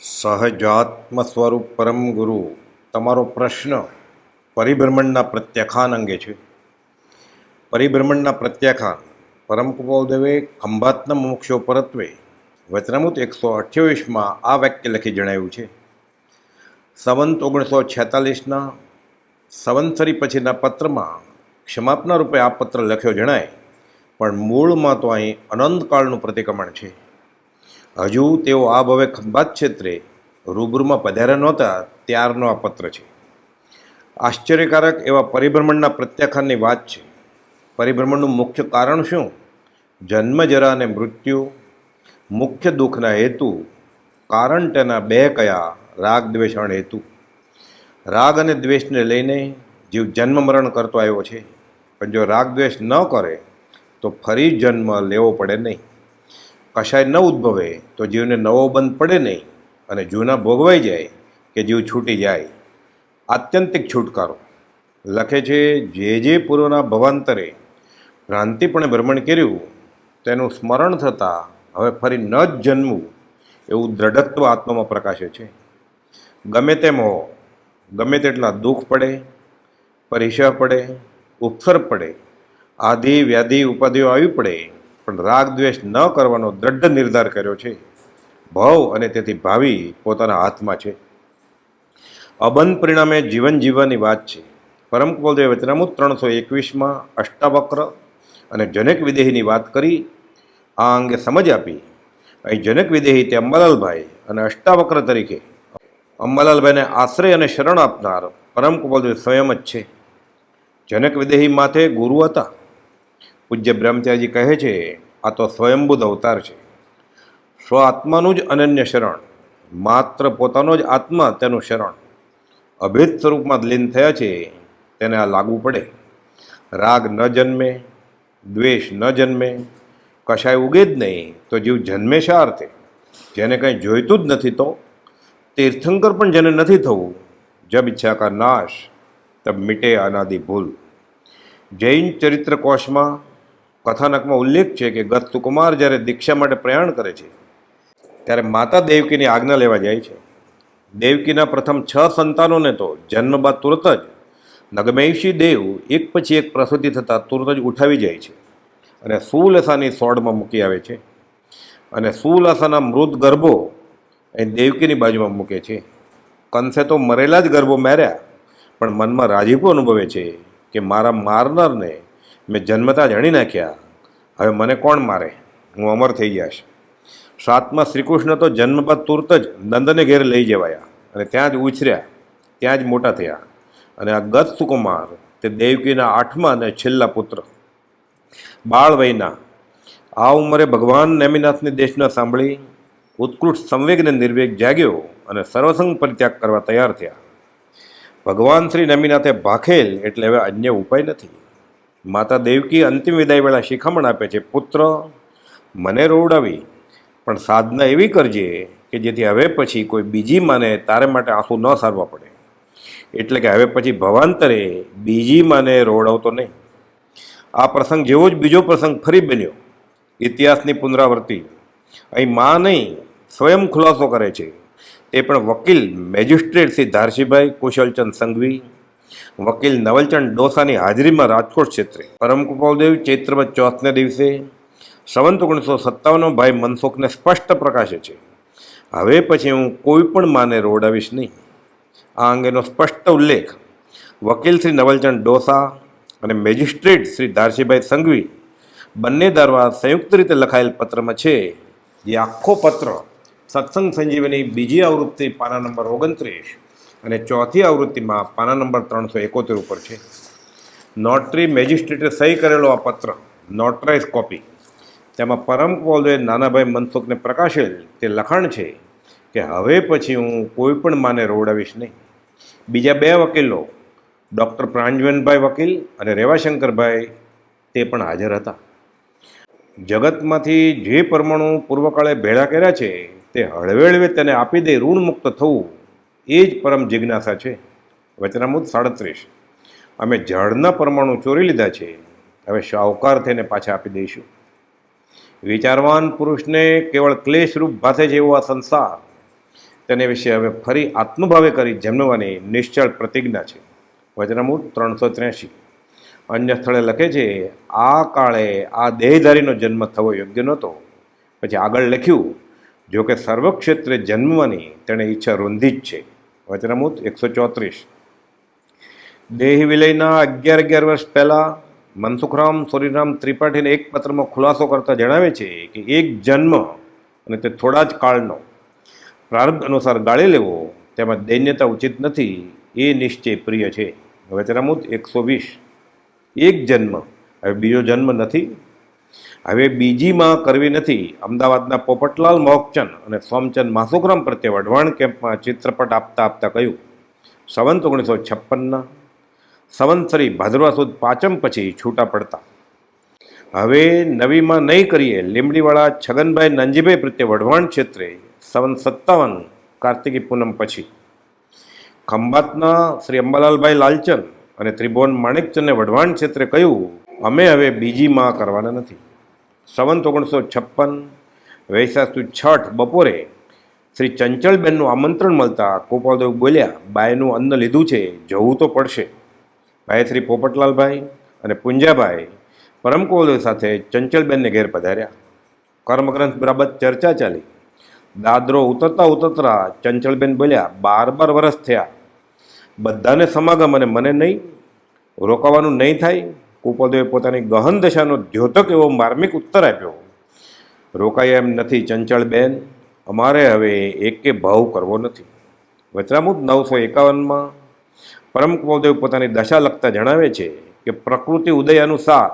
સહજાત્મ સ્વરૂપ પરમ ગુરુ, તમારો પ્રશ્ન પરિભ્રમણના પ્રત્યાખ્યાન અંગે છે. પરિભ્રમણના પ્રત્યાખ્યાન પરમ કુપાલદેવે ખંભાતના મોક્ષો પરત્વે, વચનામૃત એકસો અઠ્યાવીસમાં આ વાક્ય લખી જણાવ્યું છે. સંવંત ઓગણીસો છેતાલીસના સંવંતસરી પછીના પત્રમાં ક્ષમાપના રૂપે આ પત્ર લખ્યો જણાય, પણ મૂળમાં તો અહીં અનંતકાળનું પ્રતિક્રમણ છે. હજુ તેઓ આ ભવે ખંભાત ક્ષેત્રે રૂબરૂમાં પધાર્યા નહોતા, ત્યારનો આ પત્ર છે. આશ્ચર્યકારક એવા પરિભ્રમણના પ્રત્યાખ્યાનની વાત છે. પરિભ્રમણનું મુખ્ય કારણ શું? જન્મ જરા અને મૃત્યુ. મુખ્ય દુઃખના હેતુ. કારણ તેના બે કયા? રાગ દ્વેષણ હેતુ. રાગ અને દ્વેષને લઈને જીવ જન્મ મરણ કરતો આવ્યો છે. પણ જો રાગ, દ્વેષ ન કરે, તો ફરી જન્મ લેવો પડે નહીં. કશાય ન ઉદ્ભવે, તો જીવને નવો બંધ પડે નહીં અને જૂના ભોગવાઈ જાય કે જીવ છૂટી જાય. આત્યંતિક છુટકારો. લખે છે, જે જે પૂર્વના ભવાંતરે ભ્રાંતિપણે ભ્રમણ કર્યું, તેનું સ્મરણ થતાં હવે ફરી ન જ જન્મવું એવું દ્રઢત્વ આત્મામાં પ્રકાશે છે. ગમે તેમ હો, ગમે તેટલા દુઃખ પડે પરિષય પડે ઉપસર પડે આધિ વ્યાધિ ઉપાધિઓ આવી પડે પણ રાગ દ્વેષ ન કરવાનો દ્રઢ નિર્ધાર કર્યો છે. ભવ અને તેથી ભાવિ પોતાના હાથમાં છે. અબંધ પરિણામે જીવન જીવવાની વાત છે. પરમ કુલદેવ વચનામૃત ત્રણસો એકવીસમાં અષ્ટાવક્ર અને જનક વિદેહીની વાત કરી. આ અંગે સમજ આપી. અહીં જનક વિદેહી તે અંબાલાલભાઈ અને અષ્ટાવક્ર તરીકે. અંબાલાલભાઈને આશ્રય અને શરણ આપનાર પરમ કુલદેવ સ્વયં જ છે. જનક વિદેહી માથે ગુરુ હતા. પૂજ્ય બ્રહ્મત્યાજી કહે છે, આ તો સ્વયંભૂત અવતાર છે. સ્વ આત્માનું જ અનન્ય શરણ, માત્ર પોતાનો જ આત્મા તેનું શરણ. અભેદ સ્વરૂપમાં લીન થયા છે, તેને આ લાગુ પડે. રાગ ન જન્મે, દ્વેષ ન જન્મે, કશાય ઉગે જ નહીં, તો જીવ જન્મે શા અર્થે? જેને કંઈ જોઈતું જ નથી તો? તીર્થંકર પણ જેને નથી થવું, જબ ઈચ્છા કા નાશ, તબ મિટે અનાદિ ભૂલ. જૈન ચરિત્ર કોશમાં કથાનકમાં ઉલ્લેખ છે કે ગત સુકુમાર જ્યારે દીક્ષા માટે પ્રયાણ કરે છે, ત્યારે માતા દેવકીની આજ્ઞા લેવા જાય છે. દેવકીના પ્રથમ છ સંતાનોને તો જન્મ બાદ તુરત જ નગમેશી દેવ એક પછી એક પ્રસૂતિ થતાં તુરત જ ઉઠાવી જાય છે અને સુલસાની સોડમાં મૂકી આવે છે. અને સુલસાના મૃત ગર્ભો એ દેવકીની બાજુમાં મૂકે છે. કંસે તો મરેલા જ ગર્ભો માર્યા, પણ મનમાં રાજીપો અનુભવે છે કે મારા મારનારને મેં જન્મતા જાણી નાખ્યા. હવે મને કોણ મારે? હું અમર થઈ જઈશ. સાતમાં શ્રીકૃષ્ણ તો જન્મ બાદ તુરત જ નંદને ઘેર લઈ જવાયા અને ત્યાં જ ઉછર્યા, ત્યાં જ મોટા થયા. અને આ ગત સુકુમાર, તે દેવકીના આઠમા અને છેલ્લા પુત્ર. બાળ વયના. આ ઉંમરે ભગવાન નેમિનાથની દેશના સાંભળી ઉત્કૃષ્ટ સંવેગને નિર્વેગ જાગ્યો અને સર્વસંગ પરિત્યાગ કરવા તૈયાર થયા. ભગવાન શ્રી નમીનાથે ભાખેલ એટલે હવે અન્ય ઉપાય નથી. માતા દેવકી અંતિમ વિદાય વેળા શિખામણ આપે છે, પુત્ર, મને રોવડાવી, પણ સાધના એવી કરજે કે જેથી હવે પછી કોઈ બીજી માને તારે માટે આંસુ ન સારવા પડે. એટલે કે હવે પછી ભવાંતરે બીજી માને રોવડાવતો નહીં. આ પ્રસંગ જેવો જ બીજો પ્રસંગ ફરી બન્યો. ઇતિહાસની પુનરાવૃત્તિ. અહીં મા નહીં, સ્વયં ખુલાસો કરે છે. તે પણ વકીલ મેજિસ્ટ્રેટ શ્રી ધારસીભાઈ કુશલચંદ સંઘવી વકીલ નવલચંદ ડોસાની હાજરીમાં રાજકોટ ક્ષેત્રે. પરમ ચૈત્રમાં ચોથને દિવસે. સંવંત ઓગણીસો સત્તાવનનો ભાઈ મનસુખને સ્પષ્ટ પ્રકાશે છે. હવે પછી હું કોઈ પણ માને રોડાવીશ નહીં. આ અંગેનો સ્પષ્ટ ઉલ્લેખ વકીલ શ્રી નવલચંદ ડોસા અને મેજિસ્ટ્રેટ શ્રી ધારસીભાઈ સંઘવી બંને દ્વારા સંયુક્ત રીતે લખાયેલ પત્રમાં છે. જે, આખો પત્ર સત્સંગ સંજીવની બીજી આવૃત્તિ પાના નંબર ઓગણત્રીસ અને ચોથી આવૃત્તિમાં પાના નંબર ત્રણસો એકોતેર ઉપર છે. નોટરી મેજિસ્ટ્રેટે સહી કરેલો આ પત્ર, નોટરાઇઝ કોપી, તેમાં પરમ કોલવે નાનાભાઈ મનસુખને પ્રકાશેલ તે લખાણ છે કે, હવે પછી હું કોઈ પણ માને રોવડાવીશ નહીં. બીજા બે વકીલો, ડૉક્ટર પ્રાંજવનભાઈ વકીલ અને રેવાશંકરભાઈ, તે પણ હાજર હતા. જગતમાંથી જે પરમાણુ પૂર્વકાળે ભેળા કર્યા છે, તે હળવેળવે તેને આપી દે ઋણમુક્ત થવું એ જ પરમ જિજ્ઞાસા છે. વચનામૃત સાડત્રીસ. અમે જળના પરમાણુ ચોરી લીધા છે. હવે શાહુકાર થઈને પાછા આપી દઈશું. વિચારવાન પુરુષને કેવળ ક્લેશરૂપ ભાસે જ એવો આ સંસાર. તેને વિશે હવે ફરી આત્મભાવે કરી જન્મવાની નિશ્ચળ પ્રતિજ્ઞા છે. વચનામૃત ત્રણસો ત્ર્યાસી અન્ય સ્થળે લખે છે, આ કાળે આ દેહધારીનો જન્મ થવો યોગ્ય નહોતો. પછી આગળ લખ્યું જો કે સર્વક્ષેત્રે જન્મવાની તેણે ઈચ્છા રૂંધી જ છે. વચનામૂત એકસો ચોત્રીસ. દેહ વિલયના અગિયાર અગિયાર વર્ષ પહેલાં મનસુખરામ સોરીરામ ત્રિપાઠીને એક પત્રમાં ખુલાસો કરતા જણાવે છે કે એક જન્મ અને તે થોડા જ કાળનો. પ્રારબ્ધ અનુસાર ગાળી લેવો તેમાં દૈન્યતા ઉચિત નથી એ નિશ્ચય પ્રિય છે. વચનામૃત એકસો વીસ. એક જન્મ. હવે બીજો જન્મ નથી. હવે બીજીમાં કરવી નથી. અમદાવાદના પોપટલાલ મોકચંદ અને સોમચંદ માસુગ્રામ પ્રત્યે વઢવાણ કેમ્પમાં ચિત્રપટ આપતા આપતા કહ્યું, સંવંત ઓગણીસો છપ્પનના સંવંતસરી ભાદરવા સુદ પાંચમ પછી છૂટા પડતા. હવે નવીમાં નહીં કરીએ. લીમડીવાળા છગનભાઈ નંજીભાઈ પ્રત્યે વઢવાણ ક્ષેત્રે સંવંત સત્તાવન, કાર્તિકી પૂનમ પછી. ખંભાતના શ્રી અંબાલાલભાઈ લાલચંદ અને ત્રિભુવન માણેકચંદને વઢવાણ ક્ષેત્રે કહ્યું અમે હવે બીજી માં કરવાના નથી. સંવંત ઓગણીસો છપ્પન વૈશાસુ છઠ બપોરે શ્રી ચંચલબેનનું આમંત્રણ મળતા ગોપાલદેવ બોલ્યા, બાયનું અન્ન લીધું છે, જવું તો પડશે. ભાઈ શ્રી પોપટલાલભાઈ અને પુંજાભાઈ પરમ કુલદેવ સાથે ચંચલબેનને ઘેર પધાર્યા. કર્મગ્રંથ બરાબર ચર્ચા ચાલી. દાદરો ઉતરતા ઉતરતા ચંચલબેન બોલ્યા, બાર બાર વર્ષ થયા. બધાને સમાગમ અને મને નહીં. રોકાવાનું નહીં થાય. કુપોદેવે પોતાની ગહન દશાનો દ્યોતક એવો માર્મિક ઉત્તર આપ્યો. રોકાય એમ નથી, ચંચળબેન. અમારે હવે એકે ભાવ કરવો નથી. વચરામુદ નવસો એકાવનમાં પરમ કુપોદેવ પોતાની દશા લખતા જણાવે છે કે પ્રકૃતિ ઉદય અનુસાર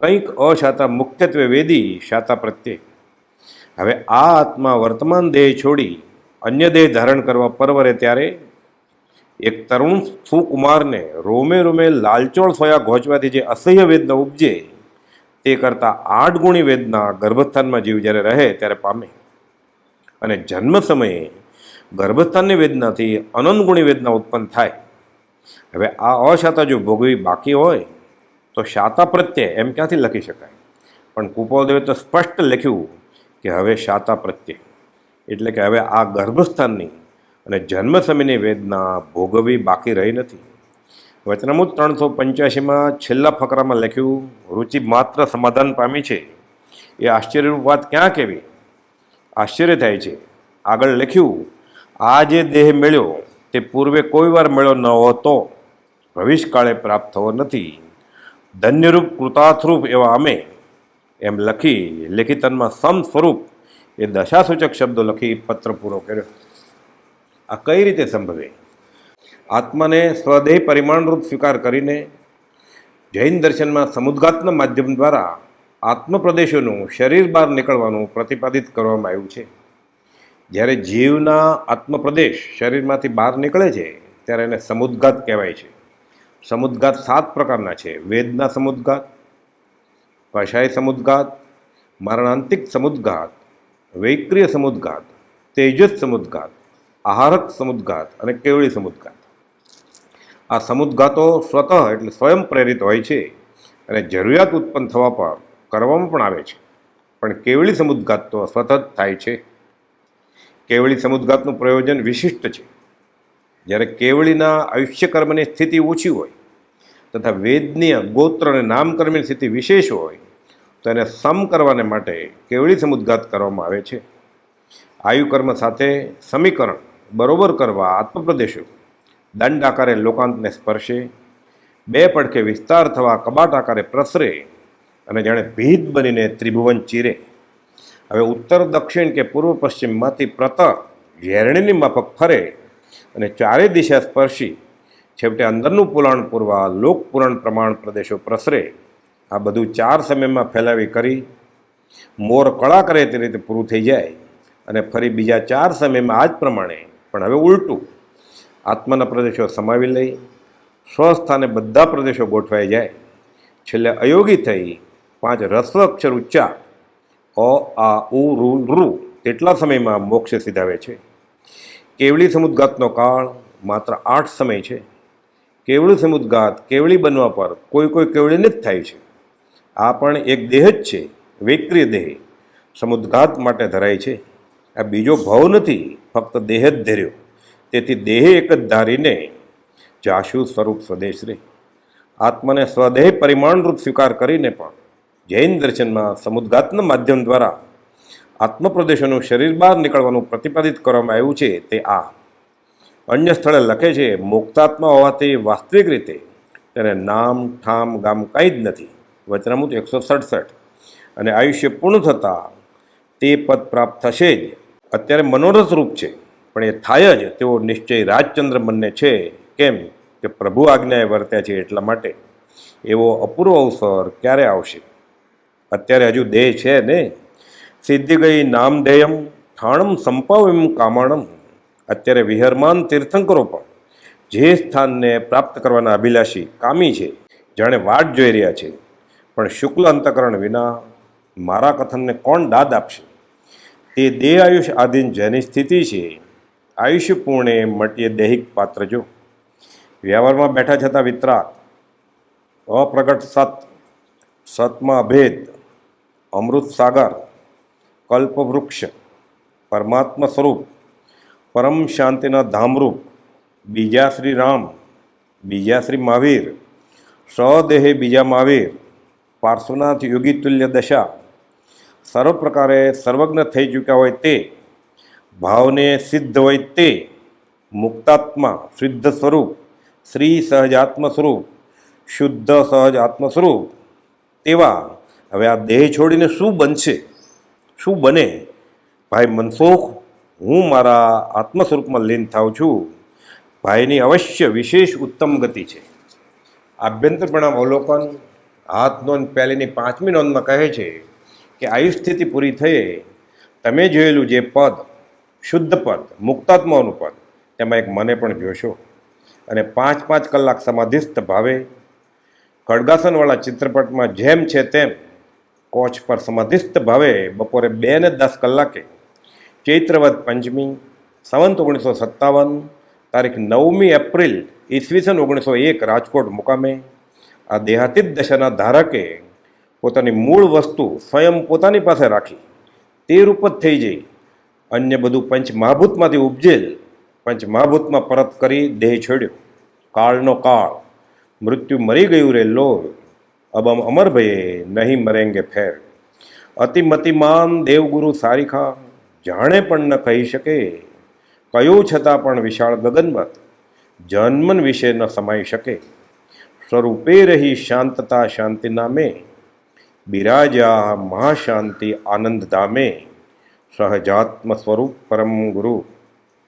કંઈક અશાતા મુખ્યત્વે વેદી શાતા પ્રત્યે. હવે આ આત્મા વર્તમાન દેહ છોડી અન્ય દેહ ધારણ કરવા પરવરે ત્યારે એક તરુણ સુકુમારને રોમે રોમે લાલચોળ સોયા ઘોચવાથી જે અસહ્ય વેદના ઉપજે, તે કરતાં આઠ ગુણી વેદના ગર્ભસ્થાનમાં જીવ જ્યારે રહે ત્યારે પામે. અને જન્મ સમયે ગર્ભસ્થાનની વેદનાથી અનંત ગુણી વેદના ઉત્પન્ન થાય. હવે આ અશાતા જો ભોગવી બાકી હોય, તો શાતા પ્રત્યે એમ ક્યાંથી લખી શકાય? પણ કુપોદેવે તો સ્પષ્ટ લખ્યું કે હવે શાતા પ્રત્યે. એટલે કે હવે આ ગર્ભસ્થાનની અને જન્મ સમયની વેદના ભોગવવી બાકી રહી નથી. વચનામૃત ત્રણસો પંચ્યાસીમાં છેલ્લા ફકરામાં લખ્યું, રુચિ માત્ર સમાધાન પામી છે. એ આશ્ચર્યરૂપ વાત ક્યાં કહેવી? આશ્ચર્ય થાય છે. આગળ લખ્યું, આ જે દેહ મળ્યો, તે પૂર્વે કોઈ વાર મળ્યો ન હોતો. ભવિષ્યકાળે પ્રાપ્ત થવો નથી. ધન્યરૂપ, કૃતાર્થરૂપ એવા અમે. એમ લખી લેખિતનમાં સમ સ્વરૂપ એ દશાસૂચક શબ્દો લખી પત્ર પૂરો કર્યો. આ કઈ રીતે સંભવે? આત્માને સ્વદેહ પરિમાણરૂપ સ્વીકાર કરીને જૈન દર્શનમાં સમુદ્ગાતના માધ્યમ દ્વારા આત્મપ્રદેશોનું શરીર બહાર નીકળવાનું પ્રતિપાદિત કરવામાં આવ્યું છે. જ્યારે જીવના આત્મપ્રદેશ શરીરમાંથી બહાર નીકળે છે, ત્યારે એને સમુદ્ઘાત કહેવાય છે. સમુદ્ઘાત સાત પ્રકારના છે. વેદના સમુદ્ઘાત ભાષાય સમુદ્ઘાત, મરણાંતિક સમુદ્ઘાત, વૈક્રિય સમુદ્ઘાત, તેજસ સમુદ્ગાત આહારક સમુદઘાત અને કેવળી સમુદઘાત આ સમુદઘાતો સ્વતઃ એટલે સ્વયં પ્રેરિત હોય છે અને જરૂરિયાત ઉત્પન્ન થવા પર કરવામાં પણ આવે છે. પણ કેવળી સમુદઘાત તો સ્વતઃ જ થાય છે. કેવળી સમુદઘાતનું પ્રયોજન વિશિષ્ટ છે. જ્યારે કેવળીના આયુષ્યકર્મની સ્થિતિ ઓછી હોય તથા વેદનીય ગોત્ર અને નામકર્મની સ્થિતિ વિશેષ હોય, તો એને સમ કરવાને માટે કેવળી સમુદઘાત કરવામાં આવે છે. આયુકર્મ સાથે સમીકરણ બરોબર કરવા આત્મપ્રદેશો. દંડ આકારે લોકાંતને સ્પર્શે, બે પડખે વિસ્તાર થવા કબાટ આકારે પ્રસરે અને જાણે ભીત બનીને ત્રિભુવન ચીરે. હવે ઉત્તર, દક્ષિણ કે પૂર્વ પશ્ચિમમાંથી પ્રત ઝેરણીની માફક ફરે અને ચારે દિશા સ્પર્શી. છેવટે અંદરનું પુરાણ પૂરવા લોકપુરાણ પ્રમાણ પ્રદેશો પ્રસરે. આ બધું ચાર સમયમાં ફેલાવી કરી, મોર કળા કરે તે રીતે પૂરું થઈ જાય અને ફરી બીજા ચાર સમયમાં આ જ પ્રમાણે પણ હવે ઉલટું. આત્માના પ્રદેશો સમાવી લઈ, સ્વસ્થાને બધા પ્રદેશો ગોઠવાઈ જાય. છેલ્લે અયોગી થઈ પાંચ રસ્વ અક્ષર ઉચ્ચાર. અ, આ, ઉ રુ રૂ તેટલા સમયમાં મોક્ષ સિધાવે છે. કેવળી સમુદ્ગાતનો કાળ માત્ર આઠ સમય છે. કેવળી સમુદ્ગાત કેવળી બનવા પર કોઈ કોઈ કેવળીને જ થાય છે. આ પણ એક દેહ જ છે, વૈક્રિય દેહ. સમુદ્ગાત માટે ધરાય છે. આ બીજો ભાવ નથી, ફક્ત દેહ જ ધર્યો. તેથી દેહ એક જ ધારીને જાશુ સ્વરૂપ સ્વદેશ રે. આત્માને સ્વદેહ પરિમાણરૂપ સ્વીકાર કરીને પણ જૈન દર્શનમાં સમુદ્ગાતના માધ્યમ દ્વારા આત્મપ્રદેશોનું શરીર બહાર નીકળવાનું પ્રતિપાદિત કરવામાં આવ્યું છે તે આ. અન્ય સ્થળે લખે છે, મુક્તાત્મા હોવાથી વાસ્તવિક રીતે તેને નામ, ઠામ, ગામ કંઈ જ નથી. વચનામૂત એકસો સડસઠ. અને આયુષ્ય પૂર્ણ થતાં તે પદ પ્રાપ્ત થશે જ. અત્યારે મનોરથ રૂપ છે, પણ એ થાય જ તેવો નિશ્ચય રાજચંદ્ર બંને છે. કેમ કે પ્રભુ આજ્ઞાએ વર્ત્યા છે એટલા માટે. એવો અપૂર્વ અવસર ક્યારે આવશે? અત્યારે હજુ દેહ છે ને? સિદ્ધિ ગઈ નામધેયમ ઠાણમ સંપાવમ કામાણમ. અત્યારે વિહરમાન તીર્થંકરો પણ જે સ્થાનને પ્રાપ્ત કરવાના અભિલાષી કામી છે, જાણે વાટ જોઈ રહ્યા છે. પણ શુક્લ અંતકરણ વિના મારા કથનને કોણ દાદ આપશે? તે દેહ આયુષ આધીન જેની સ્થિતિ છે આયુષ્ય પૂર્ણે મટીએ દૈહિક પાત્ર જો. વ્યવહારમાં બેઠા છતાં વિતરાક, અપ્રગટ સત, સતમાં અભેદ અમૃત સાગર, કલ્પવૃક્ષ, પરમાત્મા સ્વરૂપ, પરમ શાંતિના ધામરૂપ, બીજા શ્રી રામ, બીજા શ્રી મહાવીર સ્વદેહે બીજા મહાવીર, પાર્શ્વનાથ યોગી તુલ્ય દશા સર્વ પ્રકારે સર્વજ્ઞ થઈ ચૂક્યા હોય તે, ભાવને સિદ્ધ હોય તે, મુક્તાત્મા સિદ્ધ સ્વરૂપ શ્રી સહજાત્મ સ્વરૂપ શુદ્ધ સહજ આત્મ સ્વરૂપ તેવા. હવે આ દેહ છોડીને શું બનશે? શું બને? ભાઈ મનસુખ હું મારા આત્મ સ્વરૂપમાં લીન થાઉં છું. ભાઈની અવશ્ય વિશેષ ઉત્તમ ગતિ છે. આભ્યંતરપણા અવલોકન હાથ નોંધ પહેલીની પાંચમી નોંધમાં કહે છે કે આવી સ્થિતિ પૂરી થઈ, તમે જોયેલું જે પદ, શુદ્ધ પદ મુક્તાત્માનું પદ, તેમાં એક મને પણ જોશો. અને પાંચ પાંચ કલાક સમાધિસ્થ ભાવે, ખડગાસનવાળા ચિત્રપટમાં જેમ છે તેમ, કોચ પર સમાધિસ્થ ભાવે, બપોરે બે ને દસ કલાકે, ચૈત્રવદ પંચમી, સંવંત ઓગણીસો સત્તાવન, તારીખ નવમી એપ્રિલ, ઈસવીસન ઓગણીસો એક, રાજકોટ મુકામે, આ દેહાતીત દશાના ધારકે પોતાની મૂળ વસ્તુ સ્વયં પોતાની પાસે રાખી. તે રૂપ જ થઈ જઈ. અન્ય બધું પંચ મહાભૂતમાંથી ઉપજેલ. પંચ મહાભૂતમાં પરત કરી દેહ છોડ્યો. કાળનો કાળ. મૃત્યુ મરી ગયું રે લો અબમ અમર ભયે, નહીં મરેંગે ફેર. અતિમતિમાન દેવગુરુ સારીખા જાણે પણ ન કહી શકે. કયું છતાં પણ વિશાળ ગગનમત જન્મન વિશે ન સમાઈ શકે. સ્વરૂપે રહી શાંતતા શાંતિ નામે. બિરાજા મહાશાંતિ આનંદધામે સહજાત્મ સ્વરૂપ પરમ ગુરુ.